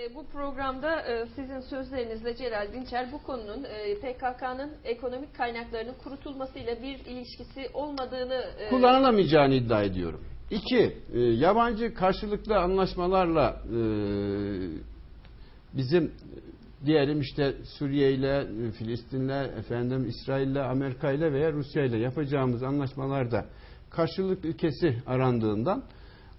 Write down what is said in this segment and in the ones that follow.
E, bu programda e, sizin sözlerinizle Celal Dinçer bu konunun e, PKK'nın ekonomik kaynaklarının kurutulmasıyla bir ilişkisi olmadığını e, kullanılamayacağını iddia ediyorum. İki, yabancı karşılıklı anlaşmalarla bizim diyelim işte Suriye ile, Filistin'le, efendim İsrail'le, Amerika ile veya Rusya ile yapacağımız anlaşmalarda karşılık ülkesi arandığından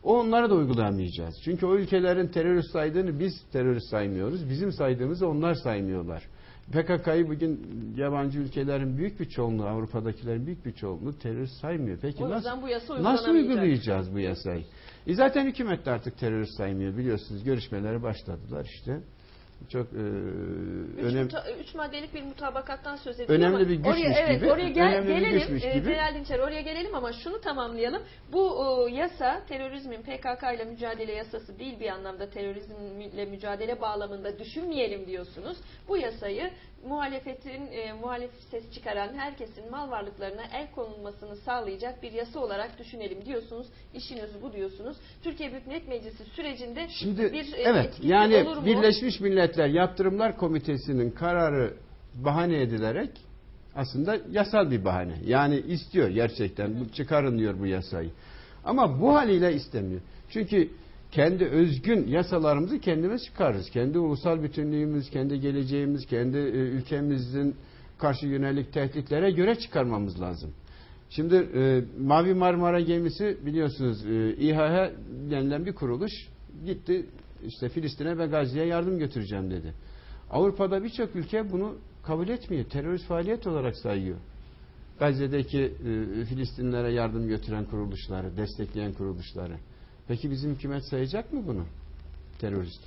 onları da uygulayamayacağız. Çünkü o ülkelerin terörist saydığını biz terörist saymıyoruz. Bizim saydığımızı onlar saymıyorlar. PKK'yı bugün yabancı ülkelerin büyük bir çoğunluğu, Avrupa'dakilerin büyük bir çoğunluğu terörist saymıyor. Peki o nasıl, bu yasa nasıl uygulayacağız bu yasayı? E zaten hükümet de artık terörist saymıyor biliyorsunuz. Görüşmelere başladılar işte. Çok e, Üç, önemli. üç maddelik bir mutabakattan söz ediliyor Önemli ama bir güçmüş oraya, evet, gibi, Oraya gel- önemli bir gelelim. güçmüş e, gibi. Celal Dinçer oraya gelelim ama şunu tamamlayalım. Bu e, yasa terörizmin PKK ile mücadele yasası değil bir anlamda terörizmle mücadele bağlamında düşünmeyelim diyorsunuz. Bu yasayı muhalefetin e, muhalif ses çıkaran herkesin mal varlıklarına el konulmasını sağlayacak bir yasa olarak düşünelim diyorsunuz. İşiniz bu diyorsunuz. Türkiye Büyük Millet Meclisi sürecinde Şimdi bir e, evet yani olur mu? Birleşmiş Milletler Yaptırımlar Komitesi'nin kararı bahane edilerek aslında yasal bir bahane. Yani istiyor gerçekten bu çıkarın diyor bu yasayı. Ama bu haliyle istemiyor. Çünkü kendi özgün yasalarımızı kendimiz çıkarırız. Kendi ulusal bütünlüğümüz, kendi geleceğimiz, kendi e, ülkemizin karşı yönelik tehditlere göre çıkarmamız lazım. Şimdi e, Mavi Marmara gemisi biliyorsunuz e, İHH denilen bir kuruluş gitti işte Filistin'e ve Gazze'ye yardım götüreceğim dedi. Avrupa'da birçok ülke bunu kabul etmiyor. Terörist faaliyet olarak sayıyor. Gazze'deki e, Filistinlere yardım götüren kuruluşları, destekleyen kuruluşları. Peki bizim hükümet sayacak mı bunu? Terörist.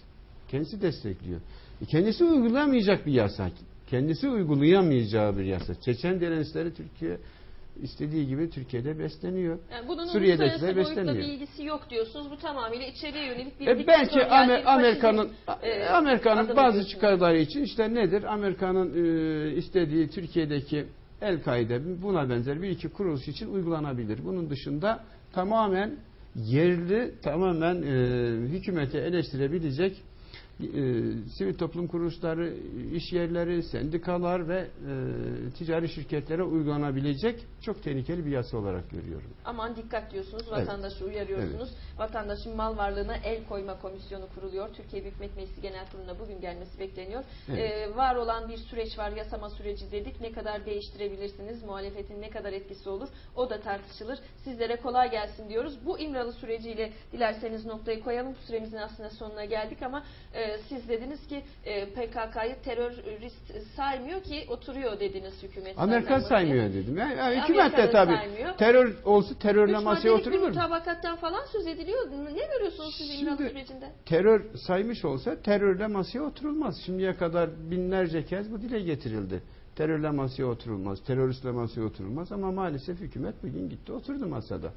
Kendisi destekliyor. E, kendisi uygulayamayacak bir yasa. Kendisi uygulayamayacağı bir yasa. Çeçen direnişleri Türkiye istediği gibi Türkiye'de besleniyor. Yani bunun uluslararası boyutla beslemiyor. bir ilgisi yok diyorsunuz. Bu tamamıyla içeriye yönelik bir E belki Amer- Amerika'nın e, Amerika'nın bazı çıkarları için işte nedir? Amerika'nın e, istediği Türkiye'deki El-Kaide buna benzer bir iki kuruluş için uygulanabilir. Bunun dışında tamamen yerli, tamamen e, hükümeti eleştirebilecek e, sivil toplum kuruluşları, iş yerleri, sendikalar ve e, ticari şirketlere uygulanabilecek çok tehlikeli bir yasa olarak görüyorum. Aman dikkat diyorsunuz, Evet. vatandaşı uyarıyorsunuz. Vatandaşın mal varlığına el koyma komisyonu kuruluyor. Türkiye Büyük Millet Meclisi Genel Kurulu'na bugün gelmesi bekleniyor. Evet. Ee, var olan bir süreç var, yasama süreci dedik. Ne kadar değiştirebilirsiniz, muhalefetin ne kadar etkisi olur o da tartışılır. Sizlere kolay gelsin diyoruz. Bu İmralı süreciyle dilerseniz noktayı koyalım. Süremizin aslında sonuna geldik ama e, siz dediniz ki e, PKK'yı terörist saymıyor ki oturuyor dediniz hükümet. Amerika saymıyor dedim. Yani, yani hükümet de tabii saymıyor. terör olsa terörle masaya oturulur mu? mutabakattan falan söz ediliyor. Ne görüyorsunuz siz Şimdi- sürecinde? Terör saymış olsa terörle masaya oturulmaz. Şimdiye kadar binlerce kez bu dile getirildi. Terörle masaya oturulmaz, teröristle masaya oturulmaz ama maalesef hükümet bugün gitti oturdu masada.